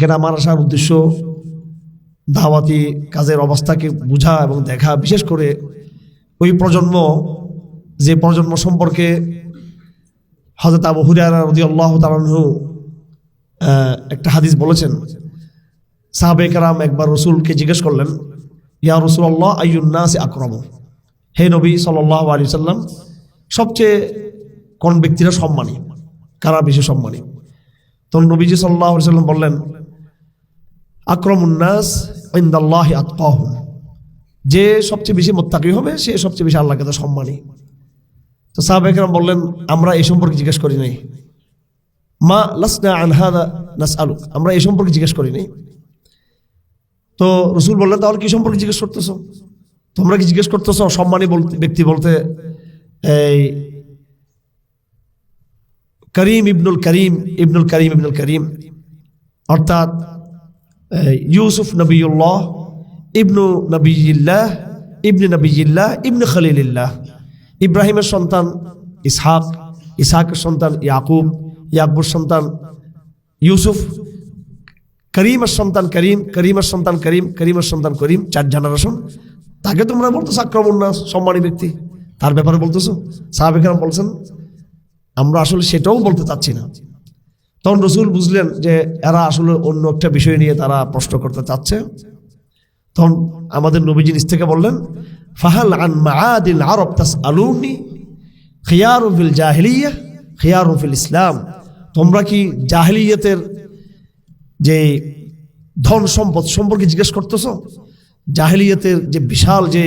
এখানে আমার আসার উদ্দেশ্য দাওয়াতি কাজের অবস্থাকে বোঝা এবং দেখা। বিশেষ করে ওই প্রজন্ম, যে প্রজন্ম সম্পর্কে হজরত আবু রদি আল্লাহ তালাহু একটা হাদিস বলেছেন। সাহাবে কারাম একবার রসুলকে জিজ্ঞেস করলেন, ইয়া রসুল আল্লাহ আইউন্নাসে আক্রম? হে নবী সাল্লাহ আলী সাল্লাম, সবচেয়ে কোন ব্যক্তিরা সম্মানী? কারা বেশি সম্মানী? তখন নবীজি সাল্লাহ সাল্লাম বললেন আক্রমুন্নাস ইন্দাল্লাহ আতকাহুম। যে সবচেয়ে বেশি মোত্তাকি হবে, সে সবচেয়ে বেশি আল্লাহকে তো সম্মানী। তো সাহাবেকরাম বললেন, আমরা এই সম্পর্কে জিজ্ঞেস করি নাই। মা লাসনা আনহাদা নাস আলু আমরা এই সম্পর্কে জিজ্ঞেস করি নাই। তো রসুল বললেন, তাহলে কি সম্পর্কে জিজ্ঞেস করতেছো? তোমরা কি জিজ্ঞেস করতেছ? সম্মানী বলতে ব্যক্তি বলতে, এই করিম ইবনুল করিম ইবনুল করিম ইবনুল করিম। অর্থাৎ ইউসুফ নবীউল্লাহ, ইবনু নবীল্লাহ, ইবনে নবীল্লাহ, ইবনে খলিল্লাহ ইব্রাহিমের সন্তান ইসহাক, ইসহাকের সন্তান ইয়াকুব, ইয়াকুবুর সন্তান ইউসুফ, করিমের সন্তান করিম, করিমের সন্তান করিম, করিমের সন্তান করিম, চার জেনারেশন তাকে তোমরা বলতেছো আক্রমণ না, সম্মানী ব্যক্তি? তার ব্যাপারে বলতেছো? সাহাবেকরাম বলছেন, আমরা আসলে সেটাও বলতে চাচ্ছি না। তখন রসুল বুঝলেন যে এরা আসলে অন্য একটা বিষয় নিয়ে তারা প্রশ্ন করতে চাচ্ছে। তখন আমাদের নবীজি নিজ থেকে বললেন, ফাহাল আন মাআদিল আরব তাস আলুনি খিয়ার ফিল জাহিলিয়া? খিয়ার ফিল ইসলাম? তোমরা কি জাহিলিয়াতের যে ধন সম্পদ সম্পর্কে জিজ্ঞেস করতেছো? জাহিলিয়াতের যে বিশাল যে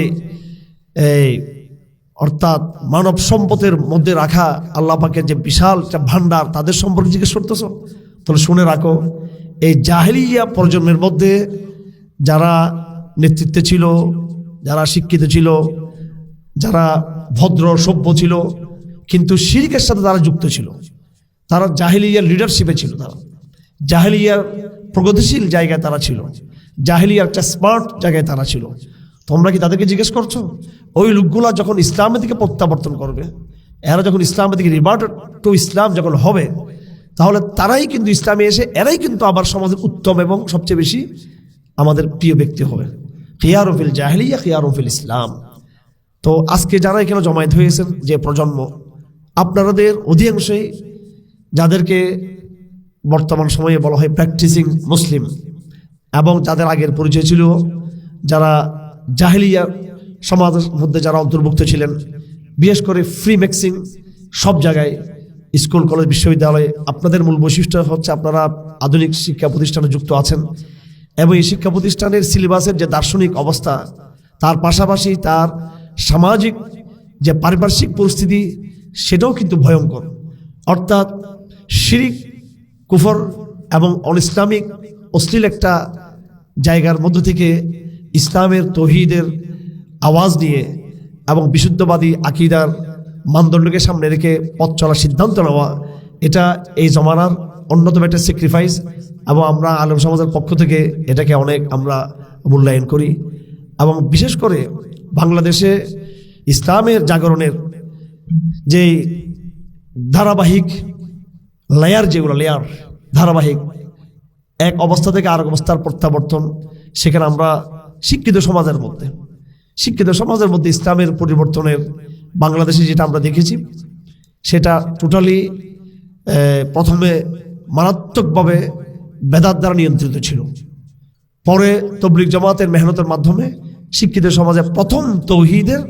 অর্থাৎ মানব সম্পদের মধ্যে রাখা আল্লাহ পাকের যে বিশাল একটা ভান্ডার তাদের সম্পর্কে জিজ্ঞেস করতেছো? তাহলে শুনে রাখো, এই জাহেলিয়া প্রজন্মের মধ্যে যারা নেতৃত্বে ছিল, যারা শিক্ষিত ছিল, যারা ভদ্র, সভ্য ছিল, কিন্তু শিরিকের সাথে তারা যুক্ত ছিল। তারা জাহেলিয়ার লিডারশিপে ছিল তারা। জাহেলিয়ার প্রগতিশীল জায়গায় তারা ছিল। জাহেলিয়ার একটা স্মার্ট জায়গায় তারা ছিল। তোমরা কি তাদেরকে জিজ্ঞেস করছ? ওই লোকগুলা যখন ইসলামের দিকে প্রত্যাবর্তন করবে, এরা যখন ইসলামের দিকে রিভার্ট টু ইসলাম যখন হবে, তাহলে তারাই কিন্তু ইসলামে এসে, এরাই কিন্তু আবার সমাজের উত্তম এবং সবচেয়ে বেশি আমাদের প্রিয় ব্যক্তি হবে। খিয়ারফিল জাহেলিয়া খিয়ারফিল ইসলাম। তো আজকে যারা এখানে জমায়েত হয়েছেন, যে প্রজন্ম আপনাদের অধিকাংশই যাদেরকে বর্তমান সময়ে বলা হয় প্র্যাকটিসিং মুসলিম এবং যাদের আগের পরিচয় ছিল, যারা জাহেলিয়া সমাজের মধ্যে যারা অন্তর্ভুক্ত ছিলেন, বিশেষ করে ফ্রি ম্যাক্সিং সব জায়গায় স্কুল, কলেজ, বিশ্ববিদ্যালয়ে আপনাদের মূল বৈশিষ্ট্য হচ্ছে আপনারা আধুনিক শিক্ষা প্রতিষ্ঠানে যুক্ত আছেন এবং এই শিক্ষা প্রতিষ্ঠানের সিলেবাসের যে দার্শনিক অবস্থা, তার পাশাপাশি তার সামাজিক যে পারিপার্শ্বিক পরিস্থিতি, সেটাও কিন্তু ভয়ঙ্কর। অর্থাৎ শিরিক, কুফর এবং অন ইসলামিক অশ্লীল একটা জায়গার মধ্য থেকে ইসলামের তহিদের আওয়াজ নিয়ে এবং বিশুদ্ধবাদী আকিদার মানদণ্ডকে সামনে রেখে পথ চলার সিদ্ধান্ত নেওয়া, এটা এই জমানার অন্যতম একটা স্যাক্রিফাইস এবং আমরা আলম সমাজের পক্ষ থেকে এটাকে অনেক আমরা মূল্যায়ন করি। এবং বিশেষ করে বাংলাদেশে ইসলামের জাগরণের যে ধারাবাহিক লেয়ার যেগুলো লেয়ার ধারাবাহিক, এক অবস্থা থেকে আরেক অবস্থার প্রত্যাবর্তন, সেখানে আমরা শিক্ষিত সমাজের মধ্যে। শিক্ষিত সমাজের মধ্যে ইসলামের পরিবর্তনের বাংলাদেশে যেটা আমরা দেখেছি, সেটা টোটালি প্রথমে মারাত্মকভাবে বেদাত দ্বারা নিয়ন্ত্রিত ছিল। পরে তবলিক জামাতের মেহনতের মাধ্যমে শিক্ষিত সমাজে প্রথম তৌহিদের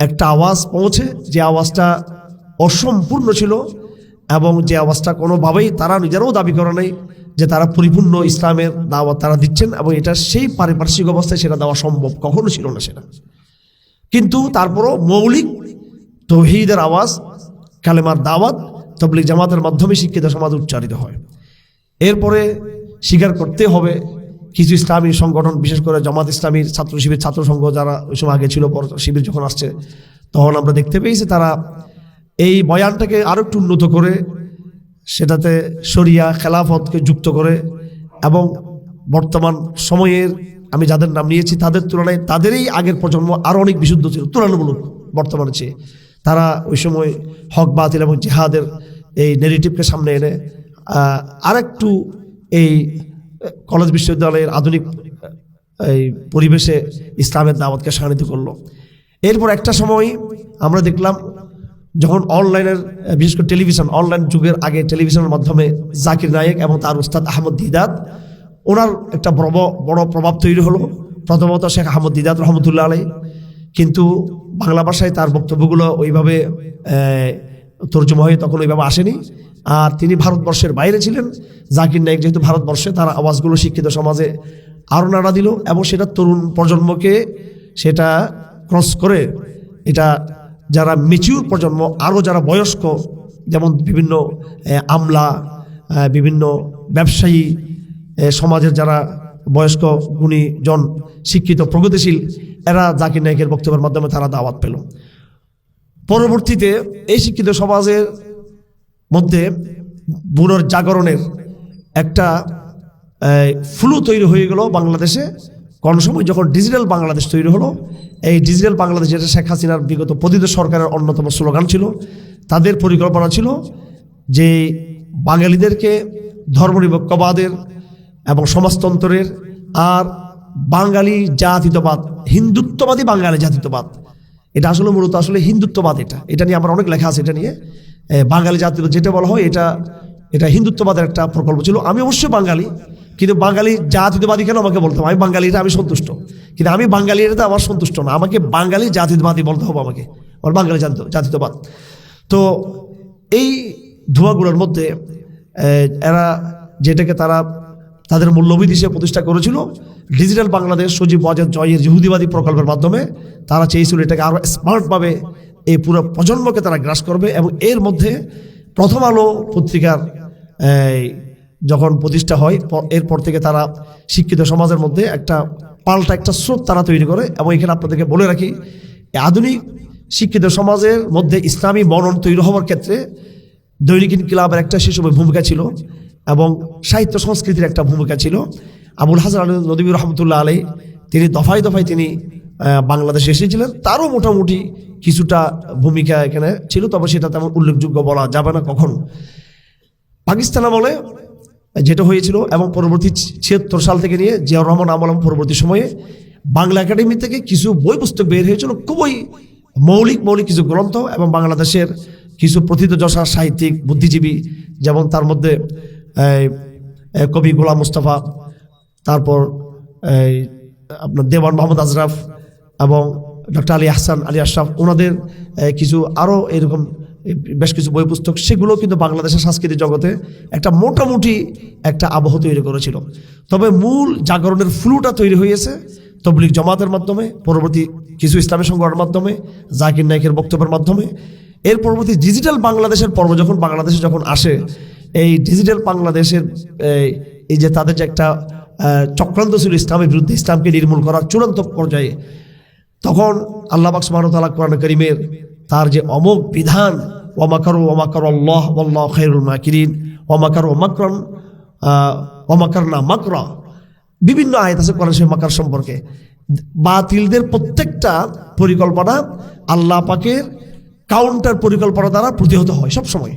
একটা আওয়াজ পৌঁছে, যে আওয়াজটা অসম্পূর্ণ ছিল এবং যে আওয়াজটা কোনোভাবেই তারা নিজেরাও দাবি করে নাই। যে তারা পরিপূর্ণ ইসলামের দাওয়াত তারা দিচ্ছেন এবং এটা সেই পারিপার্শ্বিক অবস্থায় সেটা দেওয়া সম্ভব কখনো ছিল না সেটা। কিন্তু তারপরও মৌলিক তৌহিদের আওয়াজ, কালেমার দাওয়াত তবলিক জামাতের মাধ্যমে শিক্ষিত সমাজ উচ্চারিত হয়। এরপরে স্বীকার করতে হবে কিছু ইসলামী সংগঠন, বিশেষ করে জামাত ইসলামীর ছাত্র শিবির, ছাত্র সংঘ যারা ওই সময় আগে ছিল পর শিবির যখন আসছে, তখন আমরা দেখতে পেয়েছি তারা এই বয়ানটাকে আরও একটু উন্নত করে সেটাতে শরিয়া খেলাফতকে যুক্ত করে এবং বর্তমান সময়ের আমি যাদের নাম নিয়েছি তাদের তুলনায় তাদেরই আগের প্রজন্ম আরও অনেক বিশুদ্ধ ছিল, তুলনামূলক বর্তমানে চেয়ে। তারা ওই সময় হক, বাতিল এবং জেহাদের এই নেগেটিভকে সামনে এনে আরেকটু এই কলেজ বিশ্ববিদ্যালয়ের আধুনিক এই পরিবেশে ইসলামের দাওয়াতকে সান্নিধ্য করল। এরপর একটা সময় আমরা দেখলাম যখন অনলাইনের বিশেষ করে টেলিভিশন, অনলাইন যুগের আগে টেলিভিশনের মাধ্যমে জাকির নায়েক এবং তার উস্তাদ আহমদ দিদাত, ওনার একটা বড় বড় প্রভাব তৈরি হলো। প্রথমত শেখ আহমদ দিদাত রহমতুল্লাহ আলাই কিন্তু বাংলা ভাষায় তার বক্তব্যগুলো ওইভাবে তর্জমা হয়ে তখন ওইভাবে আসেনি। আর তিনি ভারতবর্ষের বাইরে ছিলেন। জাকির নায়েক যেহেতু ভারতবর্ষে, তার আওয়াজগুলো শিক্ষিত সমাজে আরও নাড়া দিল এবং সেটা তরুণ প্রজন্মকে সেটা ক্রস করে এটা যারা মেচিউর প্রজন্ম আরও যারা বয়স্ক, যেমন বিভিন্ন আমলা বিভিন্ন ব্যবসায়ী সমাজের যারা বয়স্ক গুণী জন শিক্ষিত, প্রগতিশীল, এরা জাকির নায়কের বক্তব্যের মাধ্যমে তারা দাওয়াত পেল। পরবর্তীতে এই শিক্ষিত সমাজের মধ্যে পুনর্জাগরণের একটা ফ্লু তৈরি হয়ে গেল বাংলাদেশে। কোন সময় যখন ডিজিটাল বাংলাদেশ তৈরি হলো, এই ডিজিটাল বাংলাদেশ যেটা শেখ হাসিনার বিগত পতিত সরকারের অন্যতম স্লোগান ছিল, তাদের পরিকল্পনা ছিল যে বাঙালিদেরকে ধর্মনিরপেক্ষবাদের এবং সমাজতন্ত্রের আর বাঙালি জাতীয়তাবাদ হিন্দুত্ববাদী বাঙালি জাতীয়তাবাদ এটা আসলে মূলত আসলে হিন্দুত্ববাদ এটা। এটা নিয়ে আমার অনেক লেখা আছে এটা নিয়ে। বাঙালি জাতীয় যেটা বলা হয় এটা এটা হিন্দুত্ববাদের একটা প্রকল্প ছিল। আমি অবশ্যই বাঙালি কিন্তু বাঙালি জাতীয়তাবাদী কেন আমাকে বলতে হবে? আমি বাঙালিটা আমি সন্তুষ্ট। কিন্তু আমি বাঙালি এটা আমার সন্তুষ্ট না। আমাকে বাঙালি জাতিবাদী বলতে হবে আমাকে। আমার বাঙালি জাতীয় জাতীয়তাবাদ তো এই ধোঁয়াগুলোর মধ্যে এরা যেটাকে তারা তাদের মূল্যবিধ হিসেবে প্রতিষ্ঠা করেছিল, ডিজিটাল বাংলাদেশ সজীব ওয়াজেদ জয়ের ইহুদিবাদী প্রকল্পের মাধ্যমে, তারা চেয়েছিল এটাকে আরও স্মার্টভাবে এই পুরো প্রজন্মকে তারা গ্রাস করবে এবং এর মধ্যে প্রথম আলো পত্রিকার যখন প্রতিষ্ঠা হয় এরপর থেকে তারা শিক্ষিত সমাজের মধ্যে একটা পাল্টা একটা স্রোত তারা তৈরি করে। এবং এখানে আপনাদেরকে বলে রাখি, আধুনিক শিক্ষিত সমাজের মধ্যে ইসলামী মনন তৈরি হওয়ার ক্ষেত্রে দৈনিক ইনকিলাবের একটা সেসময় ভূমিকা ছিল এবং সাহিত্য সংস্কৃতির একটা ভূমিকা ছিল। আবুল হাসান আলী নদীবী রহমতুল্লাহ আলী তিনি দফায় দফায় তিনি বাংলাদেশে এসেছিলেন। তারও মোটামুটি কিছুটা ভূমিকা এখানে ছিল, তবে সেটা তেমন উল্লেখযোগ্য বলা যাবে না কখনো। পাকিস্তান আমলে যেটা হয়েছিল এবং পরবর্তী ছিয়াত্তর সাল থেকে নিয়ে জিয়াউর রহমান আমলাম পরবর্তী সময়ে বাংলা একাডেমি থেকে কিছু বই পুস্তক বের হয়েছিল, খুবই মৌলিক মৌলিক কিছু গ্রন্থ এবং বাংলাদেশের কিছু প্রথিতযশা সাহিত্যিক, বুদ্ধিজীবী যেমন তার মধ্যে কবি গোলাম মুস্তফা, তারপর আপনার দেওয়ান মোহাম্মদ আজরাফ এবং ডক্টর আলী আহসান, আলী আশরাফ ওনাদের কিছু আরও এরকম বেশ কিছু বই পুস্তক সেগুলো কিন্তু বাংলাদেশের সাংস্কৃতিক জগতে একটা মোটামুটি একটা আবহ তৈরি করেছিল। তবে মূল জাগরণের ফ্লুটা তৈরি হয়েছে তবলিক জমাতের মাধ্যমে পরবর্তী কিছু ইসলামী সংগঠনের মাধ্যমে জাকির নায়কের বক্তব্যের মাধ্যমে। এর পরবর্তী ডিজিটাল বাংলাদেশের পর্ব যখন বাংলাদেশে যখন আসে এই ডিজিটাল বাংলাদেশের এই, যে তাদের যে একটা চক্রান্ত ছিল ইসলামের বিরুদ্ধে ইসলামকে নির্মূল করার চূড়ান্ত পর্যায়ে তখন আল্লাহ বাক সুবহানাহু ওয়া কোরআন করিমের তার যে অমোক বিধান ওয়ামাকারু ওয়ামাকার আল্লাহ আল্লাহ খৈরুল মাকিরিন ওমাকার ওয়ামাকরন ওয়ামাকার না মাকরা। বিভিন্ন আয়াত আছে কোরআন শরীফ মাকার সম্পর্কে। বাতিলদের প্রত্যেকটা পরিকল্পনা আল্লাহ পাকের কাউন্টার পরিকল্পনা দ্বারা প্রতিহত হয় সব সময়